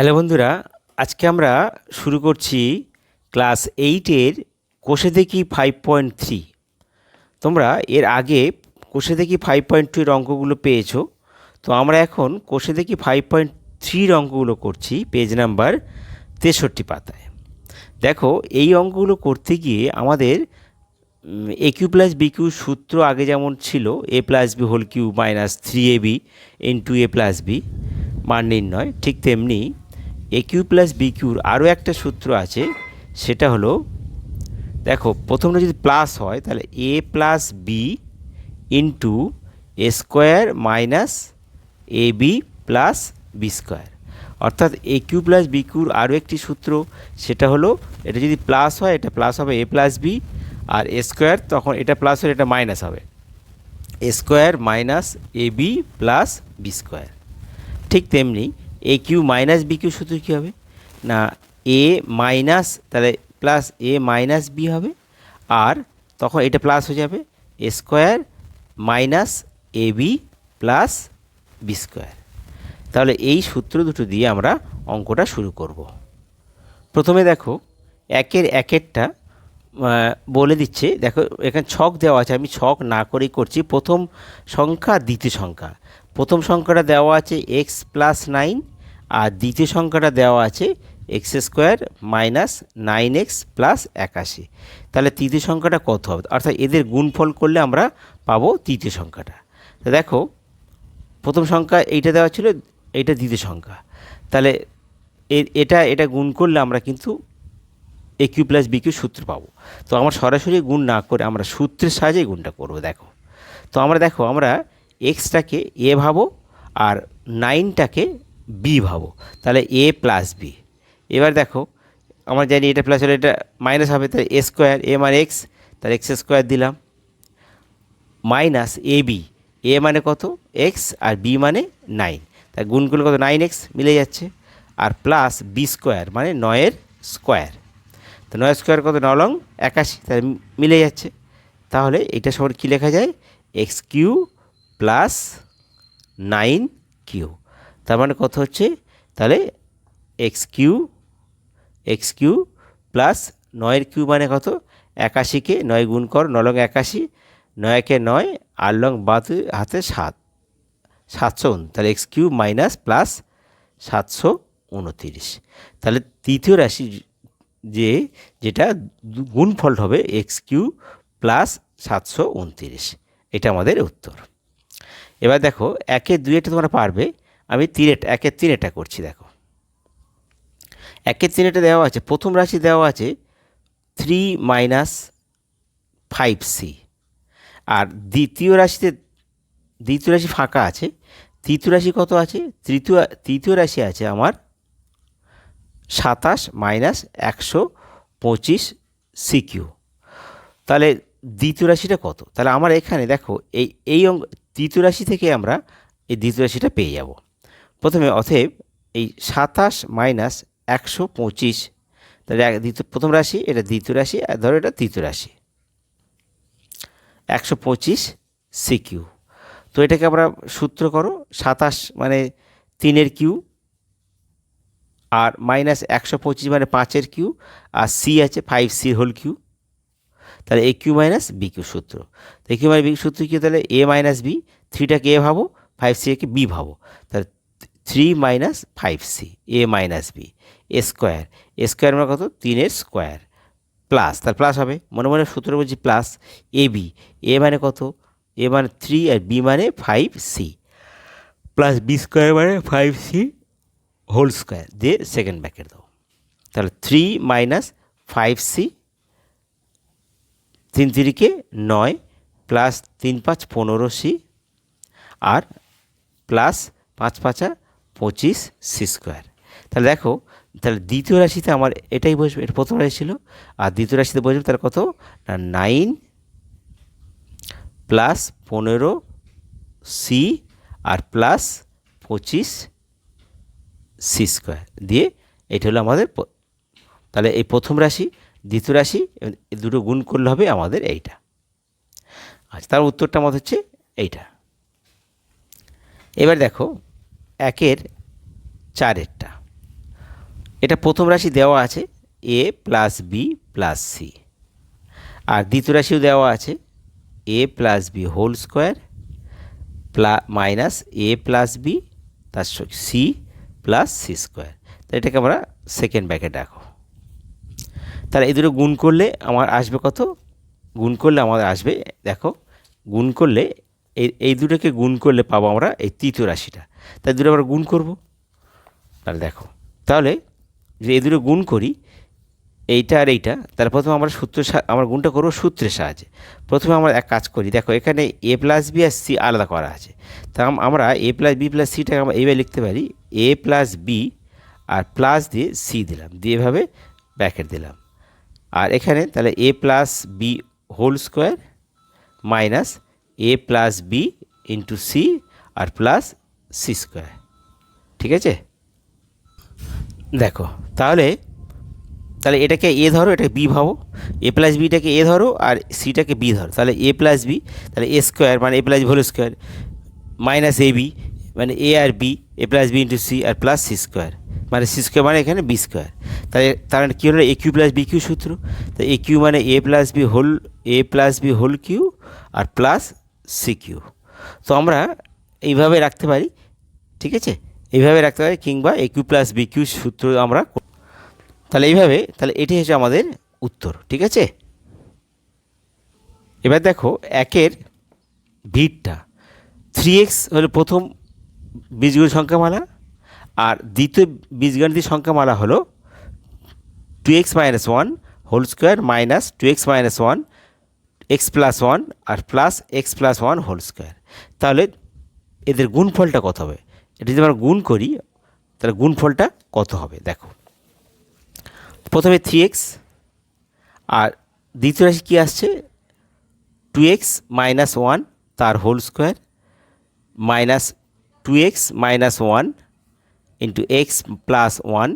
Hello বন্ধুরা, আজকে আমরা শুরু করছি ক্লাস এইটের কোষে দেখি ফাইভ পয়েন্ট থ্রি তোমরা এর আগে কোষে দেখি ফাইভ পয়েন্ট টু এর অঙ্কগুলো পেয়েছ, তো আমরা এখন কোষে দেখি ফাইভ পয়েন্ট থ্রির অঙ্কগুলো করছি পেজ নাম্বার তেষট্টি পাতায়। দেখো, এই অঙ্কগুলো করতে গিয়ে আমাদের A cube plus B cube সূত্র আগে যেমন ছিল A plus B whole cube minus three A B into A plus B মান নির্ণয়, ঠিক তেমনি এ কিউ প্লাস বি কিউর আরও একটা সূত্র আছে, সেটা হলো, দেখো, প্রথমটা যদি প্লাস হয়, তাহলে A plus B into A square minus A B plus B square অর্থাৎ এ কিউ প্লাস বি কিউর আরও একটি সূত্র, সেটা হলো, এটা যদি প্লাস হয়, এটা প্লাস হবে এ প্লাস বি আর এ স্কোয়ার তখন এটা প্লাস হলে এটা মাইনাস হবে। A square minus A B plus B square ঠিক তেমনি A cube minus B cube সূত্র কী হবে? না এ মাইনাস তাহলে প্লাস এ মাইনাস বি হবে। আর তখন এটা প্লাস হয়ে যাবে। A square minus A B plus B square তাহলে এই সূত্র দুটো দিয়ে আমরা অঙ্কটা শুরু করব। প্রথমে দেখো, একের একেরটা বলে দিচ্ছে, দেখো এখানে ছক দেওয়া আছে। আমি ছক না করেই করছি। প্রথম সংখ্যা দ্বিতীয় সংখ্যা। প্রথম সংখ্যাটা দেওয়া আছে এক্স প্লাস নাইন আর দ্বিতীয় সংখ্যাটা দেওয়া আছে X square minus nine X plus একাশি। তাহলে তৃতীয় সংখ্যাটা কত হবে? অর্থাৎ এদের গুণফল করলে আমরা পাবো তৃতীয় সংখ্যাটা। তো দেখো, প্রথম সংখ্যা এইটা দেওয়া ছিল, এইটা দ্বিতীয় সংখ্যা। তাহলে এটা এটা গুণ করলে আমরা কিন্তু A cube plus B cube সূত্র পাবো। তো আমরা সরাসরি গুণ না করে আমরা সূত্রের সাহায্যে গুণটা করব, দেখো। তো আমরা দেখো, আমরা এক্সটাকে এ ভাবো আর নাইনটাকে বি ভাবো। তাহলে এ প্লাস বি এবার দেখো, আমরা জানি এটা প্লাস হলে এটা মাইনাস হবে, তাহলে এ স্কোয়ার এ মানে এক্স তাহলে এক্স স্কোয়ার দিলাম। মাইনাস এ বি এ মানে কত? এক্স আর বি মানে নাইন তাই গুণ করলে কত? নাইন এক্স মিলে যাচ্ছে। আর প্লাস বি স্কোয়ার মানে নয়ের স্কোয়ার তো নয় স্কোয়ার কত? নলং একাশি। তাহলে মিলে যাচ্ছে। তাহলে এটা সবার কী লেখা যায়? X cube plus nine cube তার মানে কত হচ্ছে? তাহলে X cube X cube plus নয়ের কিউ মানে কত? একাশিকে নয় গুণ কর, নলং একাশি, নয়কে নয়, আর লং বাদ হাতে সাত, সাতশো উন তাহলে এক্স কিউ মাইনাস প্লাস সাতশো উনতিরিশ তাহলে তৃতীয় রাশি যে, যেটা দু- গুণফল হবে এক্স কিউ প্লাস সাতশো উনতিরিশ এটা আমাদের উত্তর। এবার দেখো, একে দুইটা তোমরা পারবে। আমি তিনেটা একের তিনেটা করছি, দেখো। একের তিনেটা দেওয়া আছে, প্রথম রাশি দেওয়া আছে থ্রি মাইনাস ফাইভ সি আর দ্বিতীয় রাশিতে, দ্বিতীয় রাশি ফাঁকা আছে, তৃতীয় রাশি কত আছে? তৃতীয় তৃতীয় রাশি আছে আমার সাতাশ মাইনাস একশো পঁচিশ সিকিউ তাহলে দ্বিতীয় রাশিটা কত? তাহলে আমার এখানে দেখো, এই এই অঙ্ক, তৃতীয় রাশি থেকে আমরা এই দ্বিতীয় রাশিটা পেয়ে যাব। প্রথমে অতএব এই সাতাশ মাইনাস একশো পঁচিশ, তাহলে এক- দ্বিতীয়, প্রথম রাশি, এটা দ্বিতীয় রাশি, আর ধরো এটা তৃতীয় রাশি। একশো পঁচিশ সিকিউ তো এটাকে আমরা সূত্র করো, সাতাশ মানে তিনের কিউ আর মাইনাস একশো পঁচিশ মানে পাঁচের কিউ আর সি আছে ফাইভ সি হোল কিউ তাহলে A cube minus B cube সূত্র। তো এ কিউ মাইনাস বি সূত্র কি তাহলে? এ মাইনাস বি থ্রিটাকে এ ভাবো ফাইভ সি একে বি ভাবো। তাহলে three minus five C, A minus B, A square A square মানে কত? তিনের স্কোয়ার, প্লাস, তার প্লাস হবে, মনে মনে সূত্র বলছি প্লাস, এ বি, এ মানে কত? এ মানে থ্রি আর বি মানে five C, plus B square মানে ফাইভ সি হোল স্কোয়ার, দিয়ে সেকেন্ড ব্যাকেট দাও, তাহলে থ্রি মাইনাস ফাইভ সি, তিন তিরিকে নয়, প্লাস তিন পাঁচ পনেরো সি, আর প্লাস পাঁচ পাঁচা পঁচিশ সি স্কোয়ার। তাহলে দেখো, তাহলে দ্বিতীয় রাশিতে আমার এটাই বসবে, এটা প্রথম রাশি ছিল, আর দ্বিতীয় রাশিতে বসবে তার কত? না নাইন প্লাস পনেরো সি আর প্লাস পঁচিশ সি স্কোয়ার। দিয়ে এটা হলো আমাদের তাহলে এই প্রথম রাশি, দ্বিতীয় রাশি দুটো গুণ করলে হবে আমাদের এইটা। আচ্ছা তার উত্তরটা আমাদের হচ্ছে এইটা। এবার দেখো একের চারেরটা। এটা প্রথম রাশি দেওয়া আছে A plus B plus C. আর দ্বিতীয় রাশিও দেওয়া আছে A plus B whole square plus, minus A plus B, তার সি প্লাস সি স্কোয়ার। তো এটাকে আমরা সেকেন্ড ব্যাকেট রাখো তাহলে এই দুটো গুণ করলে আমার আসবে কত? গুণ করলে আমাদের আসবে, দেখো, গুণ করলে এই এই দুটোকে গুণ করলে পাবো আমরা এই তৃতীয় রাশিটা। তাই দুটো আমরা গুণ করব? তাহলে দেখো, তাহলে যদি এই দুটো গুণ করি, এইটা আর এইটা, তাহলে প্রথমে আমরা সূত্র আমার গুণটা করব সূত্রের সাহায্যে। প্রথমে আমরা এক কাজ করি, দেখো এখানে এ প্লাস বি আর সি আলাদা করা আছে। তা আমরা এ প্লাস বি প্লাস সিটাকে আমরা এইভাবে লিখতে পারি এ প্লাস বি আর প্লাস দিয়ে সি দিলাম, দিয়ে এভাবে ব্যাকেট দিলাম। আর এখানে তাহলে A plus B whole square minus A plus B into C R plus C square ঠিক আছে? দেখো, তাহলে তাহলে এটাকে এ ধরো, এটাকে বি ভাবো। এ প্লাস বিটাকে এ ধরো আর সিটাকে বি ধরো। তাহলে এ প্লাস বি তাহলে এ স্কোয়ার মানে A plus whole square minus A B মানে এ আর B A plus B into C R plus C square মানে সি স্কোয়ার মানে এখানে বি স্কোয়ার তাহলে, তার মানে কী হলো? A cube plus B cube সূত্র। তো এ কিউ মানে A plus B whole A plus B whole cube R plus C cube তো আমরা এইভাবে রাখতে পারি, ঠিক আছে? এইভাবে রাখতে পারি কিংবা A cube plus B cube সূত্র আমরা তাহলে এইভাবে, তাহলে এটি হচ্ছে আমাদের উত্তর, ঠিক আছে? এবার দেখো, একের ভিড়টা থ্রি এক্স হলো প্রথম বীজগণিত সংখ্যামালা, আর দ্বিতীয় বীজগণিত সংখ্যামালা হলো two x minus one whole square minus two x minus one x plus one আর plus x plus one whole square তাহলে এদের গুণফলটা কত হবে? এটা যদি আমরা গুণ করি, তাহলে গুণফলটা কত হবে? দেখো। প্রথমে থ্রি এক্স আর দ্বিতীয় রাশি কী আসছে? টু এক্স মাইনাস ওয়ান তার whole square minus two x minus one into x plus one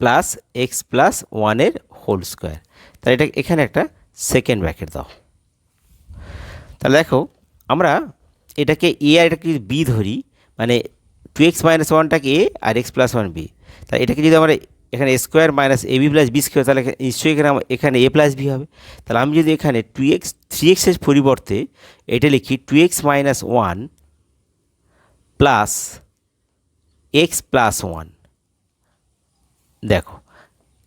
plus x plus ওয়ানের হোল স্কোয়ার তাহলে এটা এখানে একটা সেকেন্ড ব্র্যাকেট দাও। তাহলে দেখো, আমরা এটাকে এ আর এটাকে যদি বি ধরি মানে টু এক্স মাইনাস ওয়ানটাকে এ আর এক্স প্লাস ওয়ান বি তাহলে এটাকে যদি আমরা এখানে square minus a b plus b square তাহলে নিশ্চয়ই এখানে এখানে এ প্লাস বি হবে। তাহলে আমি যদি এখানে টু এক্স থ্রি এক্সের পরিবর্তে এটা লিখি two x minus one plus x plus one দেখো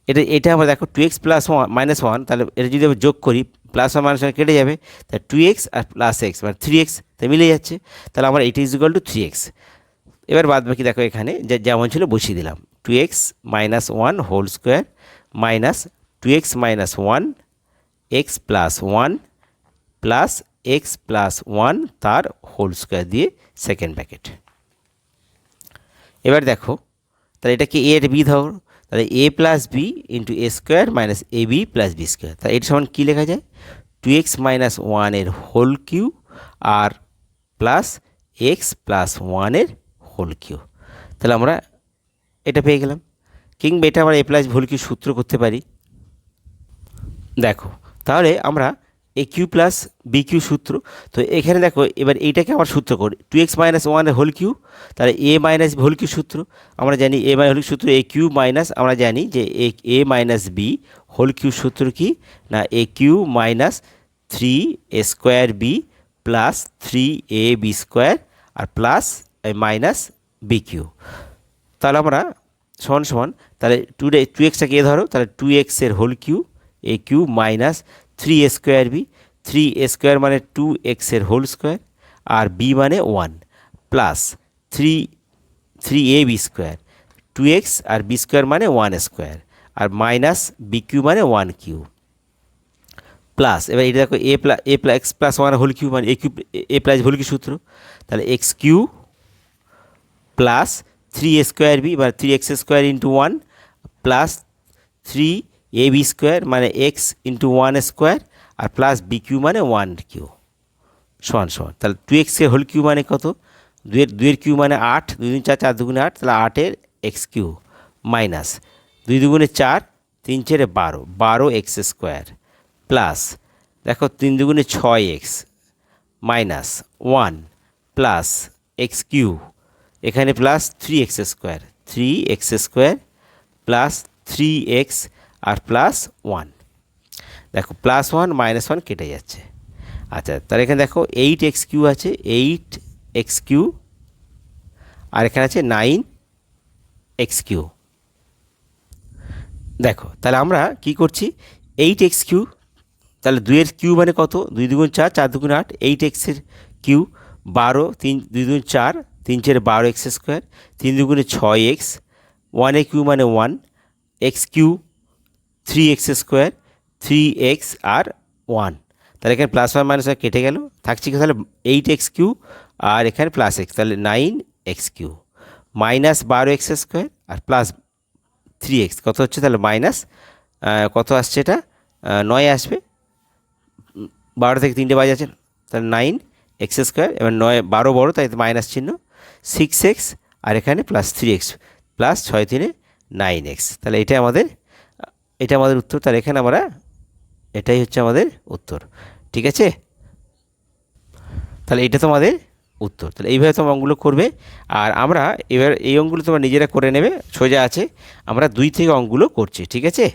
এটা এটা আমরা দেখো two x plus one minus one তাহলে এটা যদি আমরা যোগ করি প্লাস ওয়ান মাইনাস ওয়ান কেটে যাবে, তাহলে টু এক্স আর প্লাস এক্স মানে থ্রি এক্স তাই মিলে যাচ্ছে। তাহলে আমার eight is equal to three x এবার বাদ বাকি দেখো এখানে যেমন ছিল বসিয়ে দিলাম। Two x minus one whole square minus two x minus one x plus one plus x plus one তার হোল স্কোয়ার দিয়ে সেকেন্ড প্যাকেট এবার দেখো, তাহলে এটাকে এ এর বি ধর। তাহলে a plus b into a square minus a b plus b square তাহলে এটা সমান কী লেখা যায়? টু এক্স মাইনাস ওয়ানের হোল কিউ আর প্লাস এক্স প্লাস ওয়ানের হোল কিউ তাহলে আমরা এটা পেয়ে গেলাম। কিংবা এটা আমরা এ প্লাস ভুল কিউ সূত্র করতে পারি। দেখো, তাহলে আমরা a cube plus b cube সূত্র। তো এখানে দেখো, এবার এইটাকে আমার সূত্র করি। টু এক্স মাইনাস ওয়ানের হোল কিউ তাহলে এ মাইনাস হোল কিউ সূত্র। আমরা জানি এ মাইনাস হোল সূত্র এ কিউ মাইনাস আমরা জানি যে a a minus b whole cube সূত্র কি? না a cube minus three a square b plus three a b square R plus minus B cube তাহলে আমরা সমান সমান, তাহলে টু টু এক্সটাকে এ ধরো, তাহলে টু এক্সের whole cube a cube minus three a square b three a square মানে two এক্সের হোল স্কোয়ার আর বি মানে one plus three three a b square two x R b square মানে one square আর minus B cube মানে one cube plus এবার এটা দেখো a plus a plus x plus one whole cube মানে a cube a plus whole cube সূত্র? তাহলে x cube plus three a square b মানে three x square into one plus three a b square মানে x into one square আর plus B cube মানে one cube সমান সমান। তাহলে two এক্সের হোল কিউ মানে কত? দুয়ের দুয়ের কিউ মানে আট, দুই দুই চার চার দুগুণে আট, তাহলে আটের এক্স কিউ মাইনাস দুই দুগুণে চার, তিন চারে বারো বারো এক্স স্কোয়ার প্লাস দেখো তিন দুগুণে ছয় x minus one plus x cube এখানে plus three x square three x square plus three x আর প্লাস ওয়ান দেখো প্লাস ওয়ান মাইনাস ওয়ান কেটে যাচ্ছে। আচ্ছা তাহলে এখানে দেখো এইট এক্স কিউ আছে এইট এক্স কিউ আর এখানে আছে নাইন এক্স কিউ দেখো, তাহলে আমরা কি করছি? এইট এক্স কিউ তাহলে দুইয়ের কিউ মানে কত? দুই দুগুণ চার চার দুগুণ আট এইট এক্সের কিউ বারো, তিন, দুই দুগুণ চার, তিন চারে বারো এক্স স্কোয়ার তিন দুগুণে ছয় এক্স ওয়ান ওয়ানে কিউ মানে one x cube three x square three x আর ওয়ান তাহলে এখানে প্লাস ওয়ান মাইনাস ওয়ান কেটে গেল। থাকছে কি তাহলে এইট এক্স কিউ আর এখানে প্লাস এক্স তাহলে নাইন এক্স কিউ মাইনাস বারো এক্স স্কোয়ার আর প্লাস থ্রি এক্স কত হচ্ছে? তাহলে মাইনাস কত আসছে এটা? নয় আসবে। বারো থেকে তিনটে বাজে আছে। তাহলে নাইন এক্স স্কোয়ার এবার নয়, বারো বড়, তাই মাইনাস চিহ্ন। সিক্স এক্স আর এখানে প্লাস থ্রি এক্স প্লাস ছয় তিনে নাইন এক্স তাহলে এটা আমাদের এটা আমাদের উত্তর, তার এখানে আমরা এটাই হচ্ছে আমাদের উত্তর। ঠিক আছে? তাহলে এটা তোমাদের উত্তর। তাহলে এইভাবে তোমরা অঙ্গগুলো করবে, আর আমরা এবার এই অঙ্গগুলো তোমরা নিজেরা করে নেবে, সোজা আছে। আমরা দুই থেকে অঙ্গগুলো করছি, ঠিক আছে?